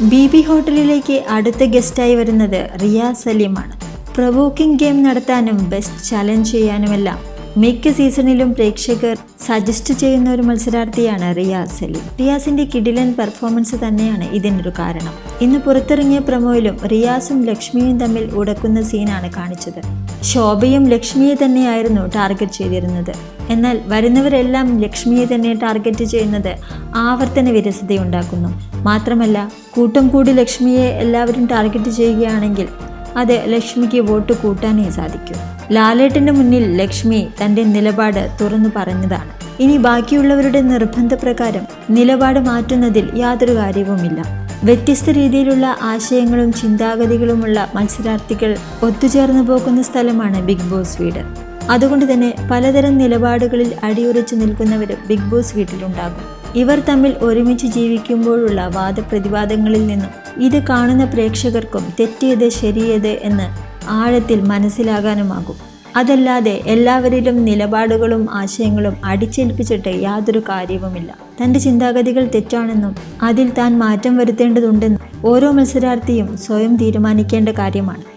B B ഹോട്ടലിലേക്ക് അടുത്ത ഗസ്റ്റായി വരുന്നത് റിയ സലീമാണ്. പ്രവോക്കിംഗ് ഗെയിം നടത്താനും ബെസ്റ്റ് ചലഞ്ച് ചെയ്യാനുമെല്ലാം മിക്ക സീസണിലും പ്രേക്ഷകർ സജസ്റ്റ് ചെയ്യുന്ന ഒരു മത്സരാർത്ഥിയാണ് റിയാസ് സലീം. റിയാസിന്റെ കിഡിലൻ പെർഫോമൻസ് തന്നെയാണ് ഇതിനൊരു കാരണം. ഇന്ന് പുറത്തിറങ്ങിയ പ്രമോയിലും റിയാസും ലക്ഷ്മിയും തമ്മിൽ ഉടക്കുന്ന സീനാണ് കാണിച്ചത്. ശോഭയും ലക്ഷ്മിയെ തന്നെയായിരുന്നു ടാർഗറ്റ് ചെയ്തിരുന്നത്. എന്നാൽ വരുന്നവരെല്ലാം ലക്ഷ്മിയെ തന്നെ ടാർഗറ്റ് ചെയ്യുന്നത് ആവർത്തന വിരസതയുണ്ടാക്കുന്നു. മാത്രമല്ല കൂട്ടം കൂടി ലക്ഷ്മിയെ എല്ലാവരും ടാർഗറ്റ് ചെയ്യുകയാണെങ്കിൽ അത് ലക്ഷ്മിക്ക് വോട്ട് കൂട്ടാനേ സാധിക്കൂ. ലാലേട്ടന്റെ മുന്നിൽ ലക്ഷ്മി തന്റെ നിലപാട് തുറന്നു പറഞ്ഞതാണ്. ഇനി ബാക്കിയുള്ളവരുടെ നിർബന്ധപ്രകാരം നിലപാട് മാറ്റുന്നതിൽ യാതൊരു കാര്യവുമില്ല. വ്യത്യസ്ത രീതിയിലുള്ള ആശയങ്ങളും ചിന്താഗതികളുമുള്ള മത്സരാർത്ഥികൾ ഒത്തുചേർന്നു പോകുന്ന സ്ഥലമാണ് ബിഗ് ബോസ് വീട് അതുകൊണ്ട് തന്നെ പലതരം നിലപാടുകളിൽ അടിയുറച്ചു നിൽക്കുന്നവരും ബിഗ് ബോസ് വീട്ടിലുണ്ടാകും. ഇവർ തമ്മിൽ ഒരുമിച്ച് ജീവിക്കുമ്പോഴുള്ള വാദപ്രതിവാദങ്ങളിൽ നിന്നും ഇത് കാണുന്ന പ്രേക്ഷകർക്കും തെറ്റിയത് ശരിയത് എന്ന് ആഴത്തിൽ മനസ്സിലാകാനുമാകും. അതല്ലാതെ എല്ലാവരിലും നിലപാടുകളും ആശയങ്ങളും അടിച്ചേൽപ്പിച്ചിട്ട് യാതൊരു കാര്യവുമില്ല. തന്റെ ചിന്താഗതികൾ തെറ്റാണെന്നും അതിൽ താൻ മാറ്റം വരുത്തേണ്ടതുണ്ടെന്നും ഓരോ മത്സരാർത്ഥിയും സ്വയം തീരുമാനിക്കേണ്ട കാര്യമാണ്.